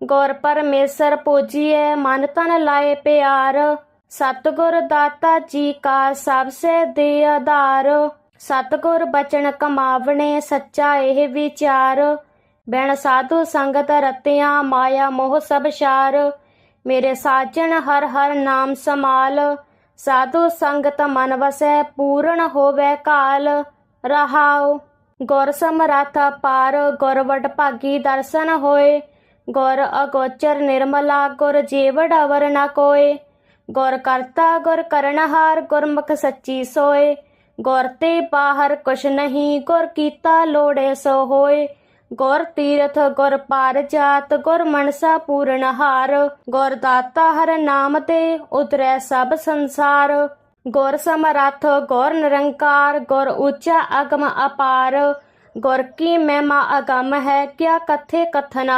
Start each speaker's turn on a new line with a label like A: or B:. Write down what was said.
A: ਗੁਰ ਪਰਮੇਸ਼ਰ ਪੂਜੀਏ ਮਨ ਤਨ ਲਾਏ ਪਿਆਰ। ਸਤਿਗੁਰ ਦਾਤਾ ਜੀ ਕਾ ਸਭ ਸੇ ਦੇ ਆਧਾਰ। ਸਤਿਗੁਰ ਬਚਨ ਕਮਾਵਣੇ ਸੱਚਾ ਇਹ ਵਿਚਾਰ। ਬਿਨ ਸਾਧੂ ਸੰਗਤ ਰਤਿਆਂ, ਮਾਇਆ ਮੋਹ ਸਭ ਸ਼ਾਰ ਮੇਰੇ ਸਾਜਣ ਹਰ ਹਰ ਨਾਮ ਸਮਾਲ ਸਾਧੂ ਸੰਗਤ ਮਨ ਵਸੈ, ਪੂਰਨ ਹੋਵੇ ਕਾਲ। ਰਹਾਉ, ਗੁਰ ਸਮਰੱਥ ਪਾਰ ਗੁਰ ਵਡ ਭਾਗੀ ਦਰਸ਼ਨ ਹੋਏ। ਗੁਰ ਅਗੋਚਰ ਨਿਰਮਲਾ, ਗੁਰ ਜੀਵ ਡਵਰ ਨ ਕੋਏ। ਗੁਰ ਕਰਤਾ, ਗੁਰ ਕਰਨਹਾਰ ਗੁਰਮੁਖ ਸੱਚੀ ਸੋਏ। ਗੁਰ ਤੇ ਬਾਹਰ ਕੁਛ ਨਹੀਂ, ਗੁਰ ਕੀਤਾ ਲੋੜੇ ਸੋ ਹੋਏ। ਗੁਰ ਤੀਰਥ, ਗੁਰ ਪਾਰ ਜਾਤ, ਗੁਰ ਮਨਸਾ ਪੂਰਨ ਹਾਰ। ਗੁਰ ਦਾਤਾ ਹਰ ਨਾਮ ਤੇ, ਉਤਰੈ ਸਭ ਸੰਸਾਰ। ਗੁਰ ਸਮਰੱਥ, ਗੁਰ ਨਿਰੰਕਾਰ, ਗੁਰ ਉੱਚਾ ਅਗਮ ਅਪਾਰ। ਗੁਰ ਕੀ ਮਹਿਮਾ ਅਗਮ ਹੈ ਕਿਆ ਕਥੇ ਕਥਨ